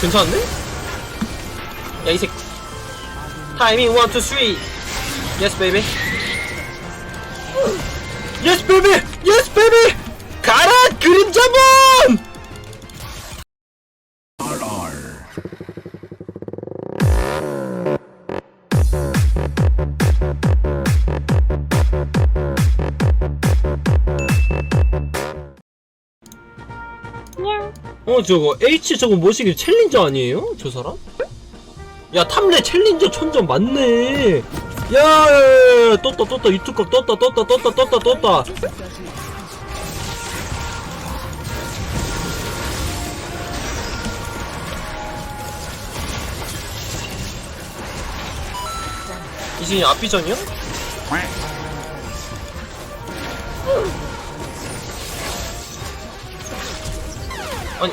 괜찮은데? 야, 이 새끼. 타이밍 1, 2, 3. Yes, baby. Yes, baby! Yes, baby! 가라, 그림자몬! 어 저거 H 저거 뭐시기 챌린저 아니에요? 저 사람? 야 탐레 챌린저 천점 맞네 야야야야 떴다 떴다 유튜브 각 떴다 떴다 떴다 떴다 떴다 이진이 앞비전이요? 아니.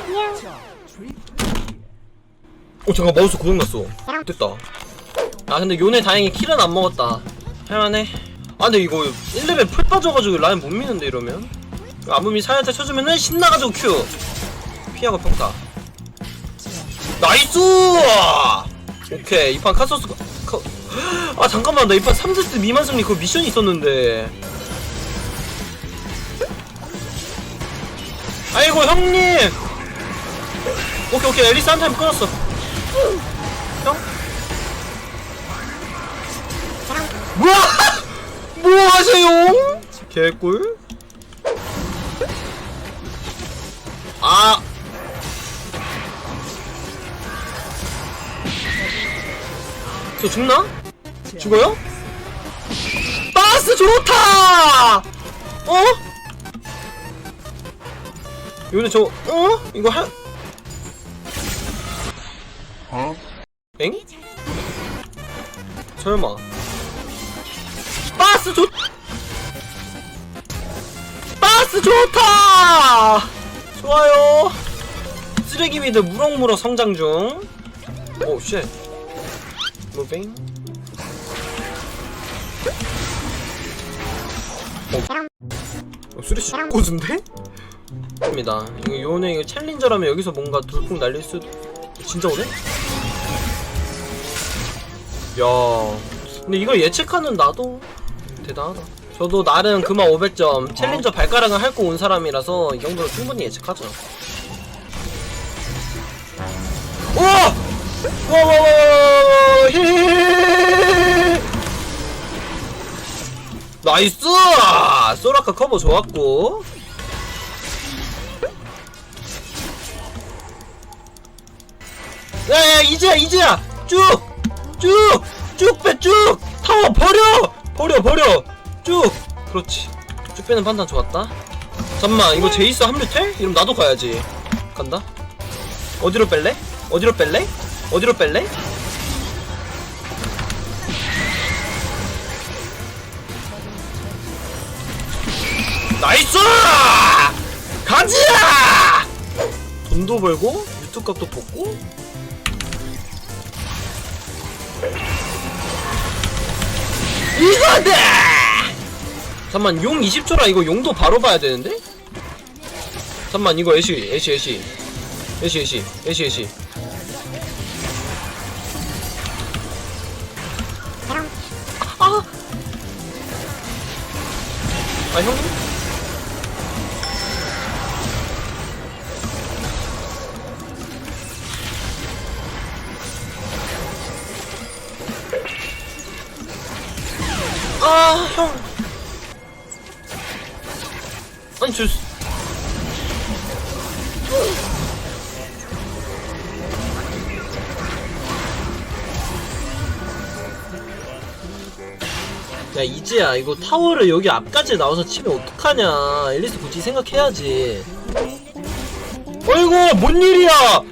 어 잠깐 마우스 고장났어. 됐다. 아 근데 요네 다행히 킬은 안 먹었다. 할만해. 아 근데 이거 1레벨 풀 빠져가지고 라인 못 미는데 이러면? 아무미 살짝 쳐주면은 신나가지고 큐 피하고 평타. 나이스! 오케이 이 판 카소스 카... 아 잠깐만 나 이 판 3세트 미만 승리 그 미션이 있었는데. 아이고 형님 오케이 오케이 앨리스 한 타임 끊었어 형? 뭐야 뭐 하세요 개꿀 아 저 죽나? 죽어요? 바스 좋다! 어? 요네 저, 어? 이거 할, 엥? 설마. 바스 좋 바스 좋다! 좋아요. 쓰레기 미드 무럭무럭 성장 중. 오쉣. 무빙. 어, 쓰레쉬 꼬준데? 입니다. 이거 요네 이거 챌린저라면 여기서 뭔가 돌풍 날릴 수도 진짜 오네? 야 근데 이걸 예측하는 나도 대단하다 저도 나름 그만 500점 챌린저 발가락을 핥고 온 사람이라서 이 정도로 충분히 예측하죠 우와! 와와와와와와 나이스! 소라카 커버 좋았고 야야 이제야 이제야 쭉! 쭉! 쭉 빼, 쭉! 타워 버려! 버려, 버려! 쭉! 그렇지. 쭉 빼는 판단 좋았다. 잠만, 이거 제이스 합류 돼? 이러면 나도 가야지. 간다. 어디로 뺄래? 어디로 뺄래? 어디로 뺄래? 나이스! 가지야! 돈도 벌고, 유튜브 값도 뽑고, 이거다! 잠만 용 20초라 이거 용도 바로 봐야 되는데? 잠만 이거 애쉬 애쉬 애쉬 애쉬 애쉬 애쉬 애쉬 아, 형. 아니, 저. 야, 이제야, 이거 타워를 여기 앞까지 나와서 치면 어떡하냐. 앨리스 굳이 생각해야지. 어이구, 뭔 일이야!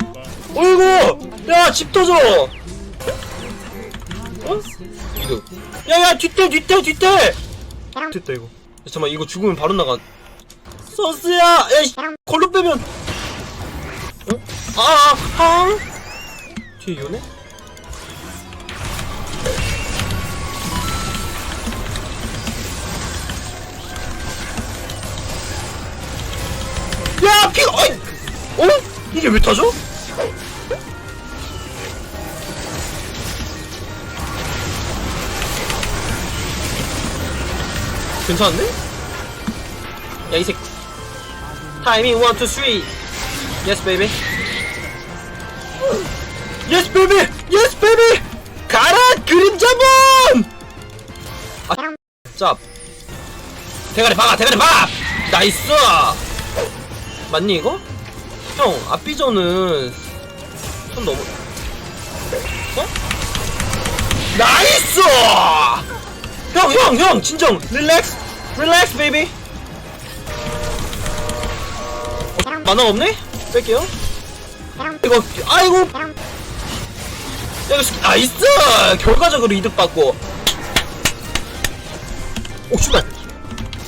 어이구! 야, 집 터져! 어? 이거. 야야 뒷대 뒷대 뒷대 됐다 이거 야, 잠깐만 이거 죽으면 바로 나가 서스야 야이 걸로 빼면 어? 아아 아. 아 뒤에 요네? 야 피! 어이! 어? 이게 왜 타죠? 괜찮은데? 야, 이색 타이밍 1, 2, 3. Yes, baby. Yes, baby! Yes, baby! 가라, 그림자범! 아자 대가리 박아, 대가리 박! 나이스! 맞니, 이거? 형, 앞비전은. 좀 너무. 어? 나이스! 형, 형, 형, 진정. 릴렉스, 릴렉스, 베이비. 어, 만화 없네? 뺄게요. 이거, 아이고. 야, 이거, 시- 나이스! 결과적으로 이득 받고. 오, 출발.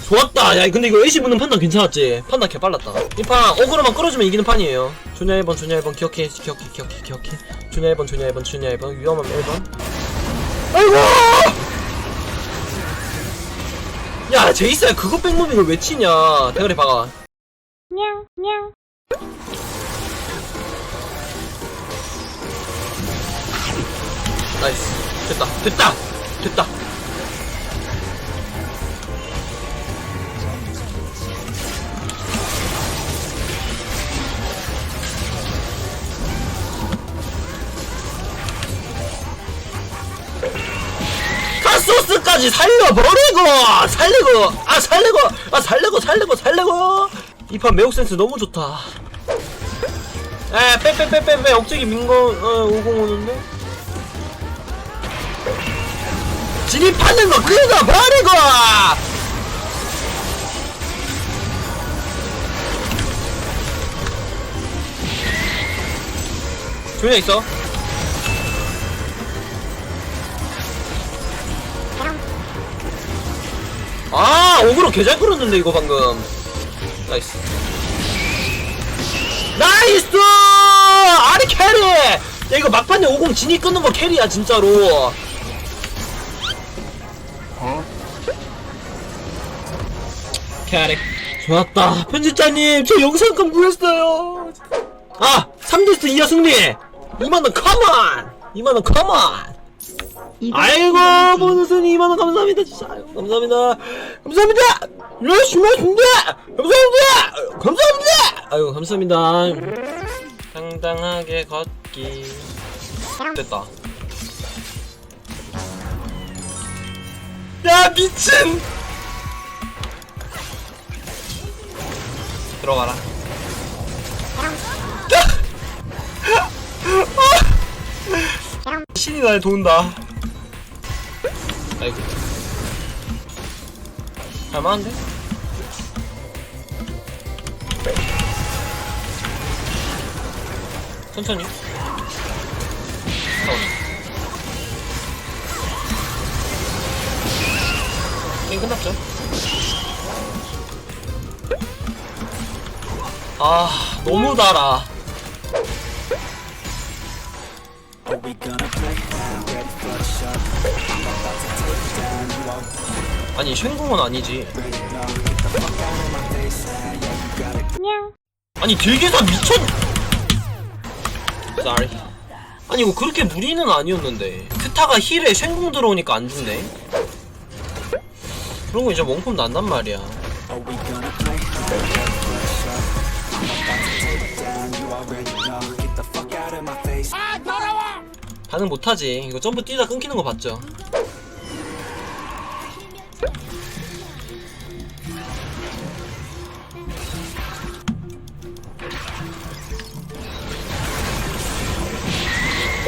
좋았다. 야, 근데 이거 AC 붙는 판단 괜찮았지? 판단 개 빨랐다. 이 판 어그로만 끌어주면 이기는 판이에요. 조냐 1번, 조냐 1번, 기억해, 기억해, 기억해, 기억해. 조냐 1번, 조냐 1번, 조냐 1번, 위험한 1번. 아이고! 야 제이스야 그거 백무빙을 왜 치냐? 대가리 박아. 냥냥. 나이스. 됐다 됐다 됐다. 끝까지 살려버리고! 살리고! 아 살리고! 아 살리고 살리고 살리고! 이 판 매혹 센스 너무 좋다. 에빼빼빼빼빼. 억지기 민거 어, 50 오는데? 진입하는 거 끊어버리고! 조용히 있어. 아 오그로 개잘 끌었는데 이거 방금. 나이스. 나이스! 아리 캐리! 야 이거 막판에 오공 진이 끊는 거 캐리야 진짜로. 어? 캐리. 좋았다. 편집자님 저 영상 감구했어요. 아 3디스 2야 승리. 2만원 컴온 2만원 컴온 아이고 보너스는 2만원 감사합니다 진짜. 감사합니다. 감사합니다. 열심히 하십니다. 감사합니다. 감사합니다. 아유 감사합니다. 당당하게 걷기. 됐다. 야 미친! 들어가라. 아! 아! 신이 날 도운다. 아이고 잘 맞는데? 천천히 어. 게임 끝났죠? 아 너무 달아 아니 쉔궁은 아니지. 아니 딜기사 미쳤 쏘리 아니 이거 그렇게 무리는 아니었는데. 크타가 힐에 쉔궁 들어오니까 안 죽네. 그런 거 이제 멍품 난단 말이야. 아 반응 못하지. 이거 점프 뛰다 끊기는 거 봤죠?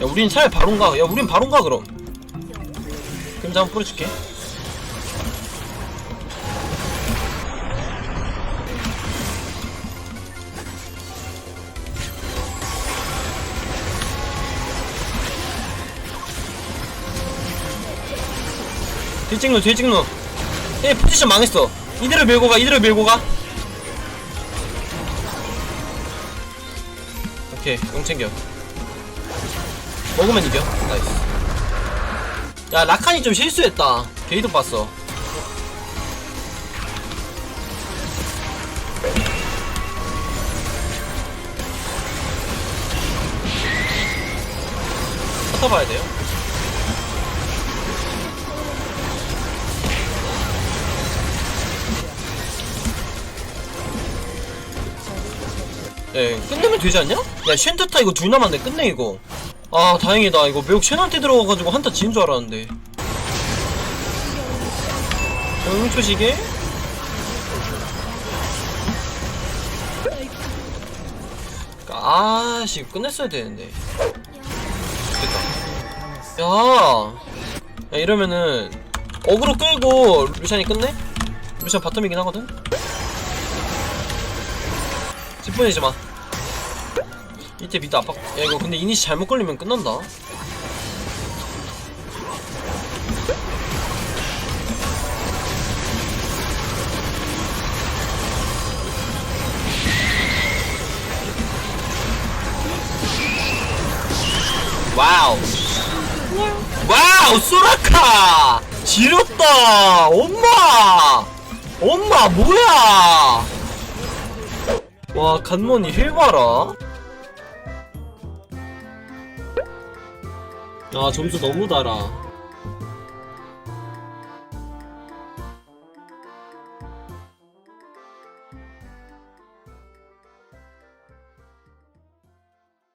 야 우린 차라리 바론가. 야 우린 바론가 그럼. 금자 한번 뿌려줄게. 뒤찍노 뒤찍노 얘 포지션 망했어. 이대로 밀고 가 이대로 밀고 가. 오케이 용 챙겨. 먹으면 이겨 나이스 야 라칸이 좀 실수했다 게이도 봤어 쳐봐야 돼요 예, 끝내면 되지 않냐? 야, 쉔트타 이거 둘 남았네. 끝내, 이거. 아, 다행이다. 이거 매혹 쉔한테 들어가가지고 한타 지는 줄 알았는데. 응, 초시계? 아씨, 끝냈어야 되는데. 됐다. 야, 야, 이러면은, 어그로 끌고 루시안이 끝내? 루시안 바텀이긴 하거든? 10분이지 마. 이때 미드 압박. 야 이거 근데 이니시 잘못 걸리면 끝난다. 와우. 와우 소라카 지렸다 엄마 엄마 뭐야 와 간몬이 힐 봐라 아 점수 너무 달아